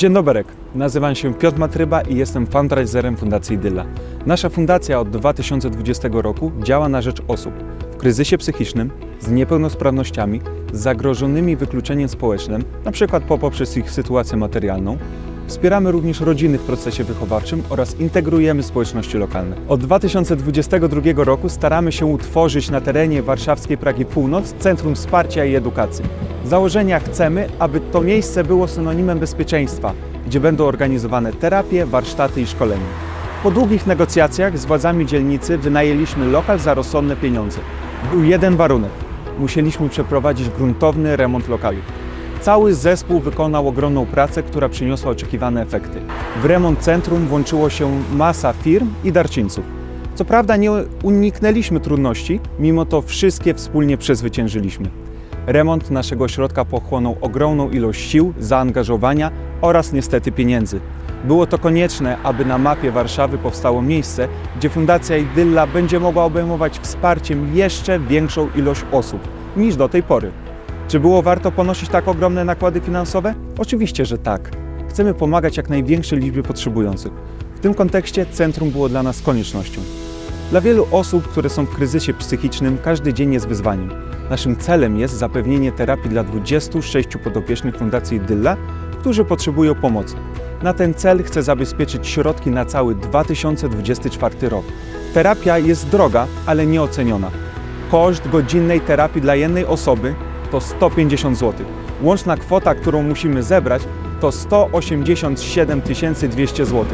Dzień dobry, nazywam się Piotr Matryba i jestem fundraiserem Fundacji Dyla. Nasza fundacja od 2020 roku działa na rzecz osób w kryzysie psychicznym, z niepełnosprawnościami, z zagrożonymi wykluczeniem społecznym, np. po poprzez ich sytuację materialną. Wspieramy również rodziny w procesie wychowawczym oraz integrujemy społeczności lokalne. Od 2022 roku staramy się utworzyć na terenie warszawskiej Pragi Północ Centrum Wsparcia i Edukacji. Założenia chcemy, aby to miejsce było synonimem bezpieczeństwa, gdzie będą organizowane terapie, warsztaty i szkolenia. Po długich negocjacjach z władzami dzielnicy wynajęliśmy lokal za rozsądne pieniądze. Był jeden warunek. Musieliśmy przeprowadzić gruntowny remont lokalu. Cały zespół wykonał ogromną pracę, która przyniosła oczekiwane efekty. W remont centrum włączyło się masa firm i darczyńców. Co prawda nie uniknęliśmy trudności, mimo to wszystkie wspólnie przezwyciężyliśmy. Remont naszego ośrodka pochłonął ogromną ilość sił, zaangażowania oraz niestety pieniędzy. Było to konieczne, aby na mapie Warszawy powstało miejsce, gdzie Fundacja Idylla będzie mogła obejmować wsparciem jeszcze większą ilość osób niż do tej pory. Czy było warto ponosić tak ogromne nakłady finansowe? Oczywiście, że tak. Chcemy pomagać jak największej liczbie potrzebujących. W tym kontekście centrum było dla nas koniecznością. Dla wielu osób, które są w kryzysie psychicznym, każdy dzień jest wyzwaniem. Naszym celem jest zapewnienie terapii dla 26 podopiecznych Fundacji Dylla, którzy potrzebują pomocy. Na ten cel chcę zabezpieczyć środki na cały 2024 rok. Terapia jest droga, ale nieoceniona. Koszt godzinnej terapii dla jednej osoby to 150 zł. Łączna kwota, którą musimy zebrać, to 187 200 zł.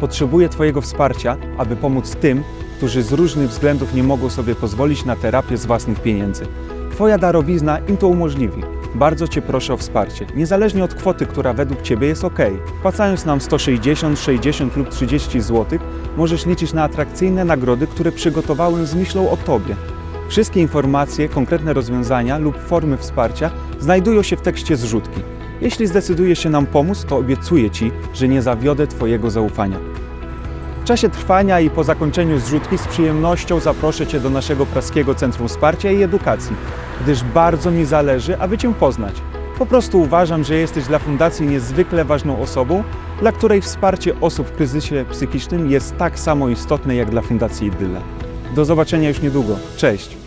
Potrzebuję Twojego wsparcia, aby pomóc tym, którzy z różnych względów nie mogą sobie pozwolić na terapię z własnych pieniędzy. Twoja darowizna im to umożliwi. Bardzo Cię proszę o wsparcie, niezależnie od kwoty, która według Ciebie jest ok. Płacając nam 160, 60 lub 30 zł, możesz liczyć na atrakcyjne nagrody, które przygotowałem z myślą o Tobie. Wszystkie informacje, konkretne rozwiązania lub formy wsparcia znajdują się w tekście zrzutki. Jeśli zdecydujesz się nam pomóc, to obiecuję Ci, że nie zawiodę Twojego zaufania. W czasie trwania i po zakończeniu zrzutki z przyjemnością zaproszę Cię do naszego praskiego Centrum Wsparcia i Edukacji, gdyż bardzo mi zależy, aby Cię poznać. Po prostu uważam, że jesteś dla Fundacji niezwykle ważną osobą, dla której wsparcie osób w kryzysie psychicznym jest tak samo istotne jak dla Fundacji Idylla. Do zobaczenia już niedługo. Cześć!